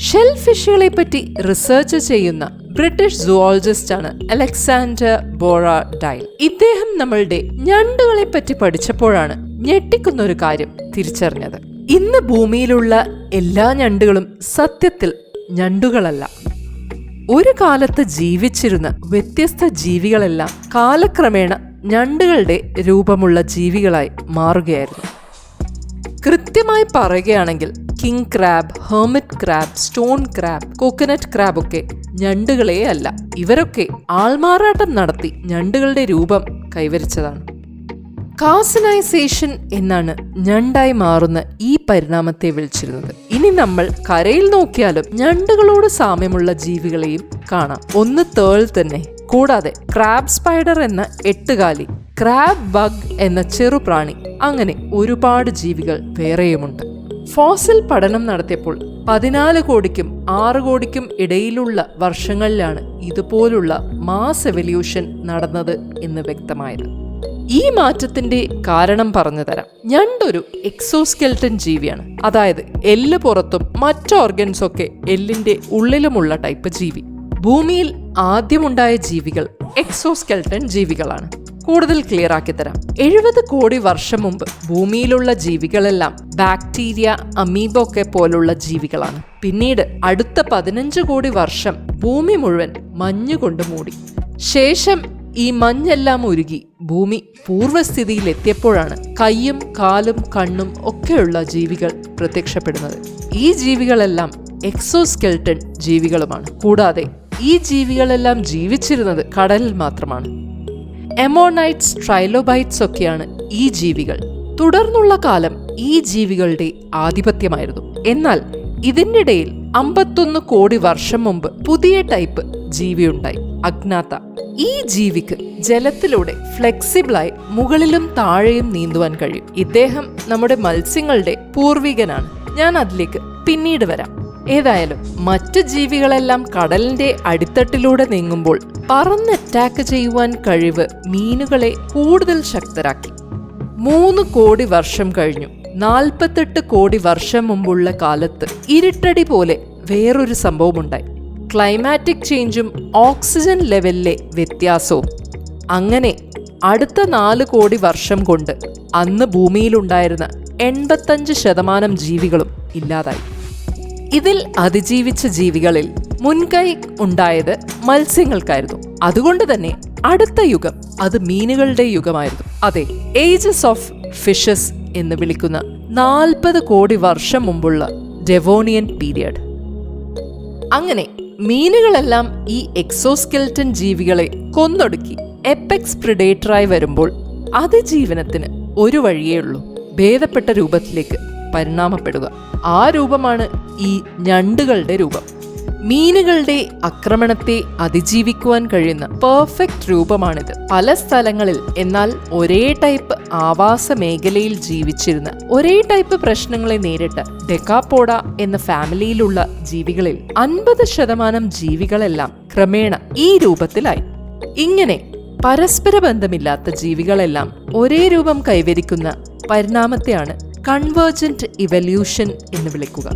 Shell ഫിഷുകളെ പറ്റി research ചെയ്യുന്ന British zoologist ആണ് അലക്സാണ്ടർ ബോറ ഡൈൽ ഇദ്ദേഹം നമ്മളുടെ ഞണ്ടുകളെ പറ്റി പഠിച്ചപ്പോഴാണ് ഞെട്ടിക്കുന്ന ഒരു കാര്യം തിരിച്ചറിഞ്ഞത്. ഇന്ന് ഭൂമിയിലുള്ള എല്ലാ ഞണ്ടുകളും സത്യത്തിൽ ഞണ്ടുകളല്ല. ഒരു കാലത്ത് ജീവിച്ചിരുന്ന വ്യത്യസ്ത ജീവികളെല്ലാം കാലക്രമേണ ഞണ്ടുകളുടെ രൂപമുള്ള ജീവികളായി മാറുകയായിരുന്നു. കൃത്യമായി പറയുകയാണെങ്കിൽ king crab hermit crab stone crab coconut crab ഒക്കെ ഞണ്ടുകളെ അല്ല. ഇവരൊക്കെ ആൾമാറാട്ടം നടത്തി ഞണ്ടുകളുടെ രൂപം കൈവരിച്ചതാണ്. കാസനൈസേഷൻ എന്നാണ് ഞണ്ടായി മാറുന്ന ഈ പരിണാമത്തെ വിളിച്ചിരുന്നത്. ഇനി നമ്മൾ കരയിൽ നോക്കിയാലും ഞണ്ടുകളോട് സാമ്യമുള്ള ജീവികളെയും കാണാം. ഒന്ന് തേൾ തന്നെ. കൂടാതെ ക്രാബ് സ്പൈഡർ എന്ന എട്ടുകാലി ക്രാബ് ബഗ് എന്ന ചെറുപ്രാണി അങ്ങനെ ഒരുപാട് ജീവികൾ വേറെയുമുണ്ട്. ഫോസിൽ പഠനം നടത്തിയപ്പോൾ പതിനാല് കോടിക്കും ആറ് കോടിക്കും ഇടയിലുള്ള വർഷങ്ങളിലാണ് ഇതുപോലുള്ള മാസ് എവല്യൂഷൻ നടന്നത് എന്ന് വ്യക്തമായത്. ഈ മാറ്റത്തിന്റെ കാരണം പറഞ്ഞു തരാം. ഞണ്ടൊരു എക്സോസ്കെൽട്ടൻ ജീവിയാണ്. അതായത് എല്ല് പുറത്തും മറ്റ് ഓർഗൻസ് ഒക്കെ എല്ലിന്റെ ഉള്ളിലുമുള്ള ടൈപ്പ് ജീവി. ഭൂമിയിൽ ആദ്യമുണ്ടായ ജീവികൾ എക്സോസ്കെൽട്ടൻ ജീവികളാണ്. കൂടുതൽ ക്ലിയർ ആക്കി തരാം. എഴുപത് കോടി വർഷം മുമ്പ് ഭൂമിയിലുള്ള ജീവികളെല്ലാം ബാക്ടീരിയ അമീബ ഒക്കെ പോലുള്ള ജീവികളാണ്. പിന്നീട് അടുത്ത പതിനഞ്ച് കോടി വർഷം ഭൂമി മുഴുവൻ മഞ്ഞുകൊണ്ട് മൂടി. ശേഷം ഈ മഞ്ഞെല്ലാം ഉരുകി ഭൂമി പൂർവസ്ഥിതിയിൽ എത്തിയപ്പോഴാണ് കയ്യും കാലും കണ്ണും ഒക്കെയുള്ള ജീവികൾ പ്രത്യക്ഷപ്പെടുന്നത്. ഈ ജീവികളെല്ലാം എക്സോസ്കെൽട്ടൺ ജീവികളുമാണ്. കൂടാതെ ഈ ജീവികളെല്ലാം ജീവിച്ചിരുന്നത് കടലിൽ മാത്രമാണ്. എമോണൈറ്റ്സ് ട്രൈലോബൈറ്റ്സ് ഒക്കെയാണ് ഈ ജീവികൾ. തുടർന്നുള്ള കാലം ഈ ജീവികളുടെ ആധിപത്യമായിരുന്നു. എന്നാൽ ഇതിനിടയിൽ അമ്പത്തൊന്ന് കോടി വർഷം മുമ്പ് പുതിയ ടൈപ്പ് ജീവിയുണ്ടായി. അഗ്നാത്ത. ഈ ജീവിക്ക് ജലത്തിലൂടെ ഫ്ലെക്സിബിളായി മുകളിലും താഴെയും നീന്തുവാൻ കഴിയും. ഇദ്ദേഹം നമ്മുടെ മത്സ്യങ്ങളുടെ പൂർവികനാണ്. ഞാൻ അതിലേക്ക് പിന്നീട് വരാം. ഏതായാലും മറ്റ് ജീവികളെല്ലാം കടലിന്റെ അടിത്തട്ടിലൂടെ നീങ്ങുമ്പോൾ പറന്ന് അറ്റാക്ക് ചെയ്യുവാൻ കഴിവ് മീനുകളെ കൂടുതൽ ശക്തരാക്കി. മൂന്ന് കോടി വർഷം കഴിഞ്ഞു. നാൽപ്പത്തെട്ട് കോടി വർഷം മുമ്പുള്ള കാലത്ത് ഇരുട്ടടി പോലെ വേറൊരു സംഭവമുണ്ടായി. ക്ലൈമാറ്റിക് ചേഞ്ചും ഓക്സിജൻ ലെവലിലെ വ്യത്യാസവും. അങ്ങനെ അടുത്ത നാല് കോടി വർഷം കൊണ്ട് അന്ന് ഭൂമിയിലുണ്ടായിരുന്ന എൺപത്തഞ്ച് ശതമാനം ജീവികളും ഇല്ലാതായി. ഇതിൽ അതിജീവിച്ച ജീവികളിൽ മുൻകൈ ഉണ്ടായത് മത്സ്യങ്ങൾക്കായിരുന്നു. അതുകൊണ്ട് തന്നെ അടുത്ത യുഗം അത് മീനുകളുടെ യുഗമായിരുന്നു. അതെ ഏജസ് ഓഫ് ഫിഷസ് എന്ന് വിളിക്കുന്ന നാൽപ്പത് കോടി വർഷം മുമ്പുള്ള ഡെവോണിയൻ പീരിയഡ് അങ്ങനെ മീനുകളെല്ലാം ഈ എക്സോസ്കെൽറ്റൻ ജീവികളെ കൊന്നൊടുക്കി എപ്പെക്സ് പ്രിഡേറ്ററായി വരുമ്പോൾ അതിജീവനത്തിന് ഒരു വഴിയേ ഉള്ളൂ. ഭേദപ്പെട്ട രൂപത്തിലേക്ക് പരിണാമപ്പെടുക. ആ രൂപമാണ് ഈ ഞണ്ടുകളുടെ രൂപം. മീനുകളുടെ ആക്രമണത്തെ അതിജീവിക്കുവാൻ കഴിയുന്ന പെർഫെക്റ്റ് രൂപമാണിത്. പല സ്ഥലങ്ങളിൽ എന്നാൽ ഒരേ ടൈപ്പ് ആവാസ മേഖലയിൽ ജീവിച്ചിരുന്ന ഒരേ ടൈപ്പ് പ്രശ്നങ്ങളെ നേരിട്ട ഡെക്കാപ്പോഡ എന്ന ഫാമിലിയിലുള്ള ജീവികളിൽ അൻപത് ശതമാനം ജീവികളെല്ലാം ക്രമേണ ഈ രൂപത്തിലായി. ഇങ്ങനെ പരസ്പര ബന്ധമില്ലാത്ത ജീവികളെല്ലാം ഒരേ രൂപം കൈവരിക്കുന്ന പരിണാമത്തെയാണ് കൺവേർജന്റ് ഇവല്യൂഷൻ എന്ന് വിളിക്കുക.